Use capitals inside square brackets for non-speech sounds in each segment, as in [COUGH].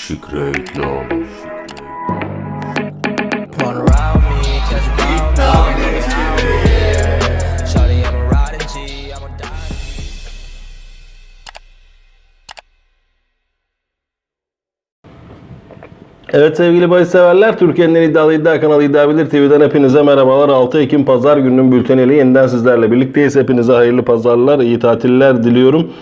A die. Evet sevgili bahis severler, Türkiye'nin en iddialı iddia kanalı İddia Bilir TV'den hepinize merhabalar. 6 Ekim Pazar gününün bülteniyle yeniden sizlerle birlikteyiz. Hepinize hayırlı pazarlar, iyi tatiller diliyorum.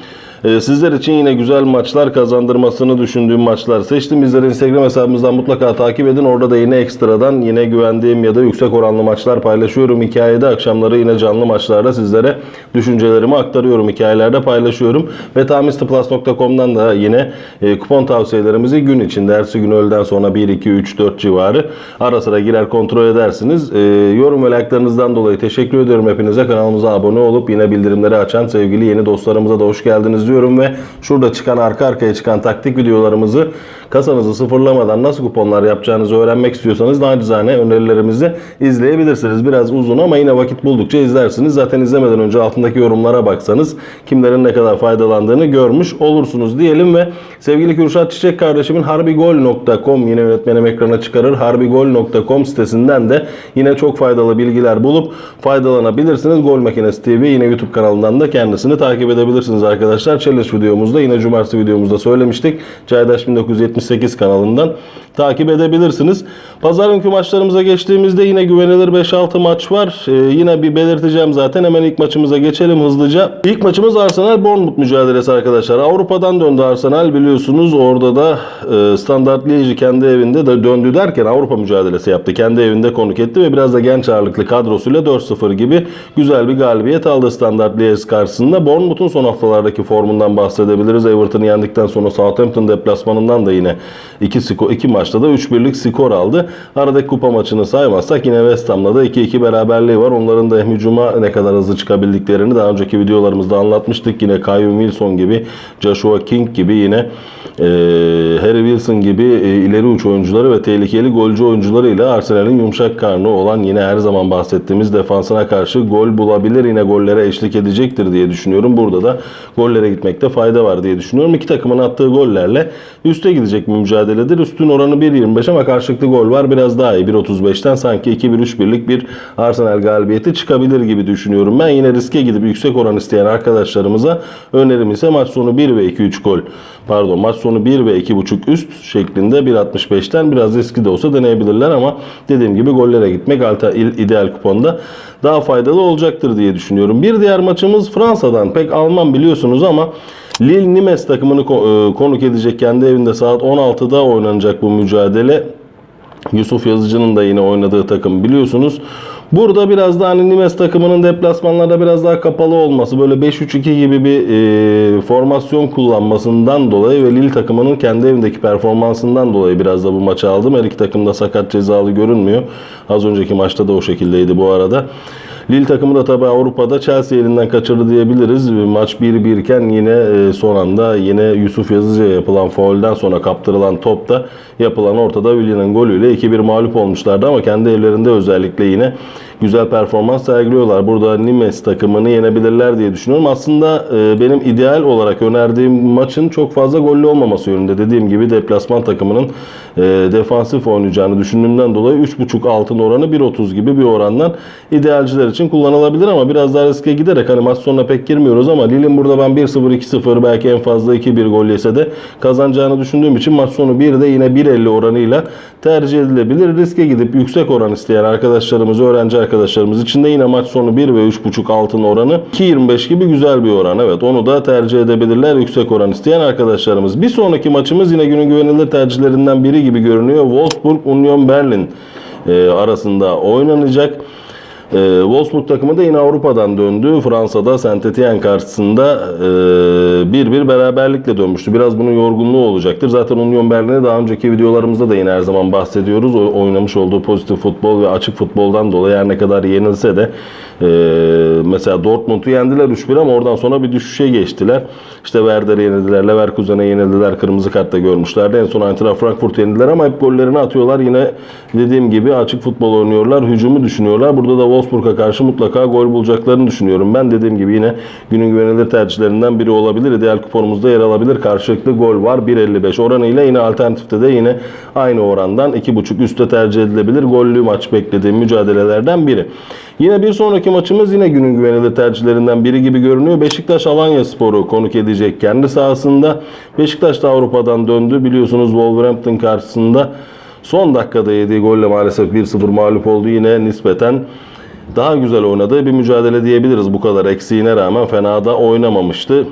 Ee, sizler için yine güzel maçlar kazandırmasını düşündüğüm maçlar seçtim. Bizleri Instagram hesabımızdan mutlaka takip edin. Orada da yine ekstradan yine güvendiğim ya da yüksek oranlı maçlar paylaşıyorum. Hikayede akşamları yine canlı maçlarda sizlere düşüncelerimi aktarıyorum. Hikayelerde paylaşıyorum. Ve tamistplus.com'dan da yine e, kupon tavsiyelerimizi gün içinde ertesi gün öğleden sonra 1, 2, 3, 4 civarı ara sıra girer kontrol edersiniz. E, yorum ve like'larınızdan dolayı teşekkür ediyorum hepinize. Kanalımıza abone olup yine bildirimleri açan sevgili yeni dostlarımıza da hoş geldiniz diyorum ve şurada çıkan arka arkaya çıkan taktik videolarımızı kasanızı sıfırlamadan nasıl kuponlar yapacağınızı öğrenmek istiyorsanız nacizane önerilerimizi izleyebilirsiniz. Biraz uzun ama yine vakit buldukça izlersiniz. Zaten izlemeden önce altındaki yorumlara baksanız kimlerin ne kadar faydalandığını görmüş olursunuz diyelim ve sevgili Kürşat Çiçek kardeşimin harbigol.com yine yönetmenim ekrana çıkarır. harbigol.com sitesinden de yine çok faydalı bilgiler bulup faydalanabilirsiniz. Gol Makinesi TV yine YouTube kanalından da kendisini takip edebilirsiniz arkadaşlar. Challenge videomuzda yine cumartesi videomuzda söylemiştik. Caydaş 1978 kanalından takip edebilirsiniz. Pazar günkü maçlarımıza geçtiğimizde yine güvenilir 5-6 maç var. Ee, yine bir belirteceğim zaten. Hemen ilk maçımıza geçelim hızlıca. İlk maçımız Arsenal Bournemouth mücadelesi arkadaşlar. Avrupa'dan döndü Arsenal biliyorsunuz. Orada da e, Standard Liège'i kendi evinde de döndü derken Avrupa mücadelesi yaptı. Kendi evinde konuk etti ve biraz da genç ağırlıklı kadrosuyla 4-0 gibi güzel bir galibiyet aldı Standard Liège karşısında. Bournemouth'un son haftalardaki formundan bahsedebiliriz. Everton'ı yendikten sonra Southampton deplasmanından da yine 2 skor 2 maçta da 3-1'lik skor aldı. Aradaki kupa maçını saymazsak yine West Ham'la da 2-2 beraberliği var. Onların da hücuma ne kadar hızlı çıkabildiklerini daha önceki videolarımızda anlatmıştık. Yine Kyle Wilson gibi, Joshua King gibi yine e, Harry Wilson gibi e, ileri uç oyuncuları ve tehlikeli golcü oyuncularıyla Arsenal'in yumuşak karnı olan yine her zaman bahsettiğimiz defansına karşı gol bulabilir. Yine gollere eşlik edecektir diye düşünüyorum. Burada da gollere gitmekte fayda var diye düşünüyorum. İki takımın attığı gollerle üste gidecek bir mücadeledir. Üstün oranı 1.25 ama karşılıklı gol var. Biraz daha iyi. 1.35'ten sanki 2-1-3-1'lik bir Arsenal galibiyeti çıkabilir gibi düşünüyorum. Ben yine riske gidip yüksek oran isteyen arkadaşlarımıza önerim ise maç sonu 1 ve 2-3 gol. Pardon maç sonu 1 ve 2.5 üst şeklinde 1.65'ten biraz riskli de olsa deneyebilirler ama dediğim gibi gollere gitmek alta ideal kuponda daha faydalı olacaktır diye düşünüyorum. Bir diğer maçımız Fransa'dan. Pek Alman biliyorsunuz ama Lille Nimes takımını e, konuk edecek kendi evinde saat 16'da oynanacak bu mücadele. Yusuf Yazıcı'nın da yine oynadığı takım biliyorsunuz. Burada biraz da hani Nimes takımının deplasmanlarda biraz daha kapalı olması, böyle 5-3-2 gibi bir e, formasyon kullanmasından dolayı ve Lille takımının kendi evindeki performansından dolayı biraz da bu maçı aldım. Her iki takım da sakat cezalı görünmüyor. Az önceki maçta da o şekildeydi bu arada. Lille takımı da tabii Avrupa'da Chelsea elinden kaçırdı diyebiliriz. Maç 1-1 iken yine e, son anda yine Yusuf Yazıcı'ya yapılan faulden sonra kaptırılan topta yapılan ortada Willian'ın golüyle 2-1 mağlup olmuşlardı ama kendi evlerinde özellikle yine güzel performans sergiliyorlar. Burada Nimes takımını yenebilirler diye düşünüyorum. Aslında e, benim ideal olarak önerdiğim maçın çok fazla gollü olmaması yönünde. Dediğim gibi deplasman takımının e, defansif oynayacağını düşündüğümden dolayı 3.5 altın oranı 1.30 gibi bir orandan idealciler için kullanılabilir ama biraz daha riske giderek maç sonuna pek girmiyoruz ama Lille'in burada ben 1-0 2-0 belki en fazla 2-1 gol yese de kazanacağını düşündüğüm için maç sonu 1'de yine 1.50 oranıyla tercih edilebilir. Riske gidip yüksek oran isteyen arkadaşlarımız, öğrenci için de yine maç sonu 1 ve 3.5 altın oranı 2.25 gibi güzel bir oran. Evet onu da tercih edebilirler yüksek oran isteyen arkadaşlarımız. Bir sonraki maçımız yine günün güvenilir tercihlerinden biri gibi görünüyor. Wolfsburg Union Berlin e, arasında oynanacak. E, Wolfsburg takımı da yine Avrupa'dan döndü. Fransa'da Saint Etienne karşısında e, bir bir beraberlikle dönmüştü. Biraz bunun yorgunluğu olacaktır. Zaten Union Berlin'e daha önceki videolarımızda da yine her zaman bahsediyoruz. O, oynamış olduğu pozitif futbol ve açık futboldan dolayı her ne kadar yenilse de e, mesela Dortmund'u yendiler 3-1 ama oradan sonra bir düşüşe geçtiler. İşte Werder'i yenildiler, Leverkusen'e yenildiler, kırmızı kartta görmüşlerdi. En son Eintracht Frankfurt yenildiler ama hep gollerini atıyorlar. Yine dediğim gibi açık futbol oynuyorlar, hücumu düşünüyorlar. Burada da Wolfsburg'a karşı mutlaka gol bulacaklarını düşünüyorum. Ben dediğim gibi yine günün güvenilir tercihlerinden biri olabilir. İdeal kuponumuzda yer alabilir. Karşılıklı gol var 1.55 oranıyla yine alternatifte de yine aynı orandan 2.5 üstte tercih edilebilir. Gollü maç beklediğim mücadelelerden biri. Yine bir sonraki maçımız yine günün güvenilir tercihlerinden biri gibi görünüyor. Beşiktaş Alanya Sporu konuk edecek kendi sahasında. Beşiktaş da Avrupa'dan döndü. Biliyorsunuz Wolverhampton karşısında son dakikada yediği golle maalesef 1-0 mağlup oldu. Yine nispeten daha güzel oynadığı bir mücadele diyebiliriz. Bu kadar eksiğine rağmen fena da oynamamıştı.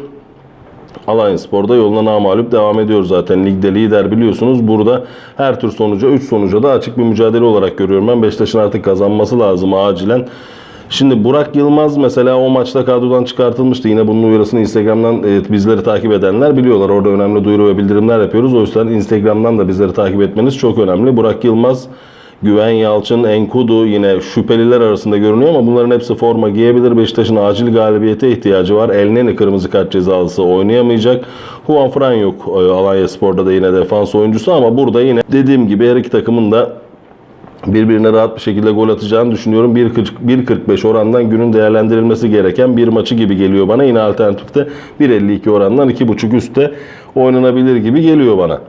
Alanya Spor'da yoluna namalup devam ediyor zaten. Ligde lider biliyorsunuz. Burada her tür sonuca, 3 sonuca da açık bir mücadele olarak görüyorum ben. Beşiktaş'ın artık kazanması lazım acilen. Şimdi Burak Yılmaz mesela o maçta kadrodan çıkartılmıştı. Yine bunun uyarısını Instagram'dan e, bizleri takip edenler biliyorlar. Orada önemli duyuru ve bildirimler yapıyoruz. O yüzden Instagram'dan da bizleri takip etmeniz çok önemli. Burak Yılmaz Güven Yalçın, Enkudu yine şüpheliler arasında görünüyor ama bunların hepsi forma giyebilir. Beşiktaş'ın acil galibiyete ihtiyacı var. Elneni kırmızı kart cezalısı oynayamayacak. Juan Fran yok e, Alanya Spor'da da yine defans oyuncusu ama burada yine dediğim gibi her iki takımın da birbirine rahat bir şekilde gol atacağını düşünüyorum. 1.40 1.45 orandan günün değerlendirilmesi gereken bir maçı gibi geliyor bana. Yine alternatifte 1.52 orandan 2.5 üstte oynanabilir gibi geliyor bana.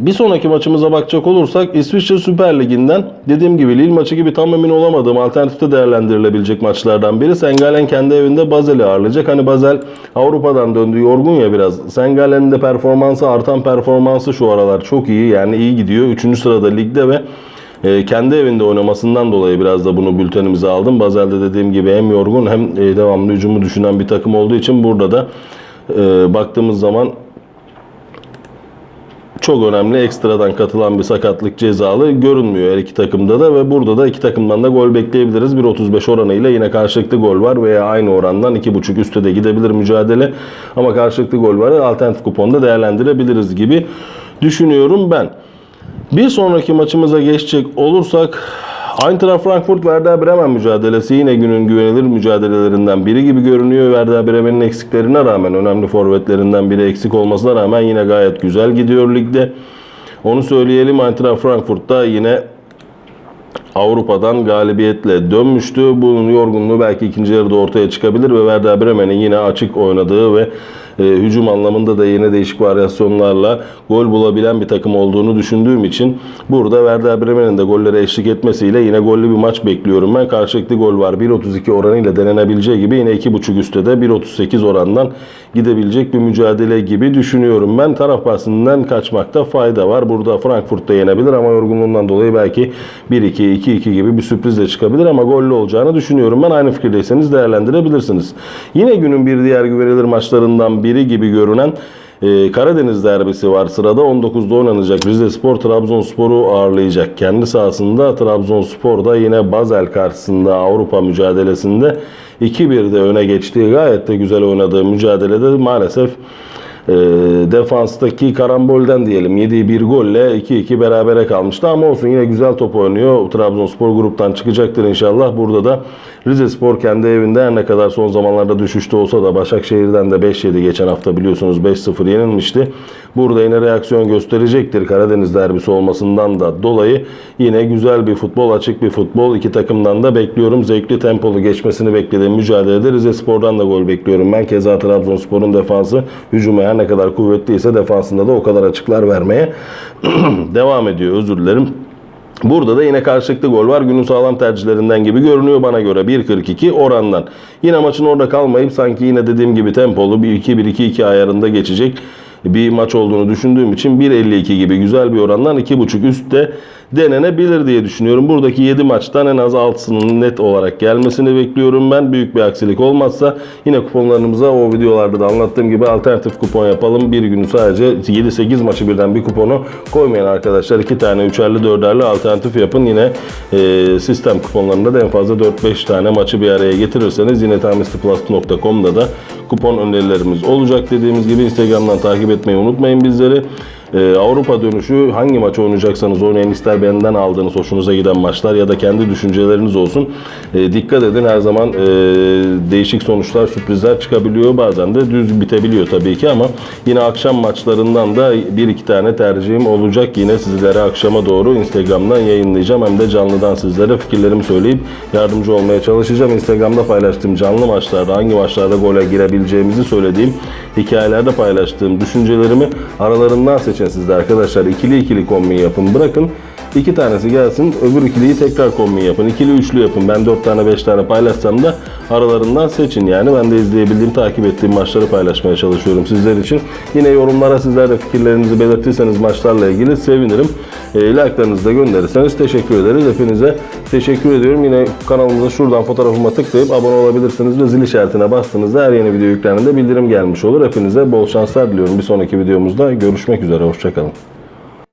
Bir sonraki maçımıza bakacak olursak İsviçre Süper Ligi'nden dediğim gibi Lille maçı gibi tam emin olamadığım alternatifte değerlendirilebilecek maçlardan biri. Sengalen kendi evinde Basel'i ağırlayacak. Hani Basel Avrupa'dan döndü yorgun ya biraz. Sengalen'in de performansı artan performansı şu aralar çok iyi. Yani iyi gidiyor. Üçüncü sırada ligde ve e, kendi evinde oynamasından dolayı biraz da bunu bültenimize aldım. Basel'de dediğim gibi hem yorgun hem e, devamlı hücumu düşünen bir takım olduğu için burada da e, baktığımız zaman çok önemli ekstradan katılan bir sakatlık cezalı görünmüyor her iki takımda da ve burada da iki takımdan da gol bekleyebiliriz. 1.35 oranıyla yine karşılıklı gol var veya aynı orandan 2.5 üstte de gidebilir mücadele. Ama karşılıklı gol var alternatif kuponda değerlendirebiliriz gibi düşünüyorum ben. Bir sonraki maçımıza geçecek olursak Eintracht Frankfurt Werder Bremen mücadelesi yine günün güvenilir mücadelelerinden biri gibi görünüyor. Werder Bremen'in eksiklerine rağmen önemli forvetlerinden biri eksik olmasına rağmen yine gayet güzel gidiyor ligde. Onu söyleyelim Eintracht Frankfurt'ta yine Avrupa'dan galibiyetle dönmüştü. Bunun yorgunluğu belki ikinci yarıda ortaya çıkabilir ve Werder Bremen'in yine açık oynadığı ve e, hücum anlamında da yine değişik varyasyonlarla gol bulabilen bir takım olduğunu düşündüğüm için burada Werder Bremen'in de gollere eşlik etmesiyle yine gollü bir maç bekliyorum ben. Karşılıklı gol var. 1.32 oranıyla denenebileceği gibi yine 2.5 üstte de 1.38 orandan gidebilecek bir mücadele gibi düşünüyorum ben. Taraf bahsinden kaçmakta fayda var. Burada Frankfurt da yenebilir ama yorgunluğundan dolayı belki 1-2, 2-2 gibi bir sürpriz de çıkabilir ama gollü olacağını düşünüyorum. Ben aynı fikirdeyseniz değerlendirebilirsiniz. Yine günün bir diğer güvenilir maçlarından biri gibi görünen e, Karadeniz derbisi var sırada. 19'da oynanacak. Rize Spor Trabzonspor'u ağırlayacak. Kendi sahasında Trabzonspor da yine Basel karşısında Avrupa mücadelesinde 2-1'de öne geçtiği gayet de güzel oynadığı mücadelede maalesef e, defanstaki karambolden diyelim yediği bir golle 2-2 berabere kalmıştı ama olsun yine güzel top oynuyor. Trabzonspor gruptan çıkacaktır inşallah. Burada da Rize Spor kendi evinde her ne kadar son zamanlarda düşüşte olsa da Başakşehir'den de 5-7 geçen hafta biliyorsunuz 5-0 yenilmişti. Burada yine reaksiyon gösterecektir Karadeniz derbisi olmasından da dolayı yine güzel bir futbol, açık bir futbol. iki takımdan da bekliyorum. Zevkli tempolu geçmesini beklediğim mücadelede Rize Spor'dan da gol bekliyorum. Ben keza Trabzonspor'un defansı hücuma her ne kadar kuvvetliyse defansında da o kadar açıklar vermeye [CLEARS THROAT] devam ediyor. Özür dilerim. Burada da yine karşılıklı gol var. Günün sağlam tercihlerinden gibi görünüyor bana göre. 1.42 orandan. Yine maçın orada kalmayıp sanki yine dediğim gibi tempolu bir 2-1-2-2 ayarında geçecek bir maç olduğunu düşündüğüm için 1.52 gibi güzel bir orandan 2.5 üstte denenebilir diye düşünüyorum. Buradaki 7 maçtan en az 6'sının net olarak gelmesini bekliyorum ben. Büyük bir aksilik olmazsa yine kuponlarımıza o videolarda da anlattığım gibi alternatif kupon yapalım. Bir günü sadece 7-8 maçı birden bir kuponu koymayan arkadaşlar. 2 tane 3'erli 4'erli alternatif yapın. Yine e, sistem kuponlarında da en fazla 4-5 tane maçı bir araya getirirseniz yine tamistiplas.com'da da kupon önerilerimiz olacak. Dediğimiz gibi Instagram'dan takip etmeyi unutmayın bizleri. Ee, Avrupa dönüşü hangi maç oynayacaksanız oynayın ister benden aldığınız hoşunuza giden maçlar ya da kendi düşünceleriniz olsun. Ee, dikkat edin her zaman e, değişik sonuçlar sürprizler çıkabiliyor bazen de düz bitebiliyor tabii ki ama yine akşam maçlarından da bir iki tane tercihim olacak yine sizlere akşama doğru Instagram'dan yayınlayacağım hem de canlıdan sizlere fikirlerimi söyleyip yardımcı olmaya çalışacağım. Instagram'da paylaştığım canlı maçlarda hangi maçlarda gole girebileceğimizi söylediğim hikayelerde paylaştığım düşüncelerimi aralarından seçin sizde arkadaşlar. İkili ikili kombin yapın bırakın. İki tanesi gelsin öbür ikiliyi tekrar kombin yapın. İkili üçlü yapın. Ben dört tane beş tane paylaşsam da aralarından seçin yani. Ben de izleyebildiğim takip ettiğim maçları paylaşmaya çalışıyorum sizler için. Yine yorumlara sizler de fikirlerinizi belirtirseniz maçlarla ilgili sevinirim. E, like'larınızı da gönderirseniz teşekkür ederiz. Hepinize teşekkür ediyorum. Yine kanalımıza şuradan fotoğrafıma tıklayıp abone olabilirsiniz ve zil işaretine bastığınızda her yeni video yüklendiğinde bildirim gelmiş olur. Hepinize bol şanslar diliyorum. Bir sonraki videomuzda görüşmek üzere. Hoşçakalın.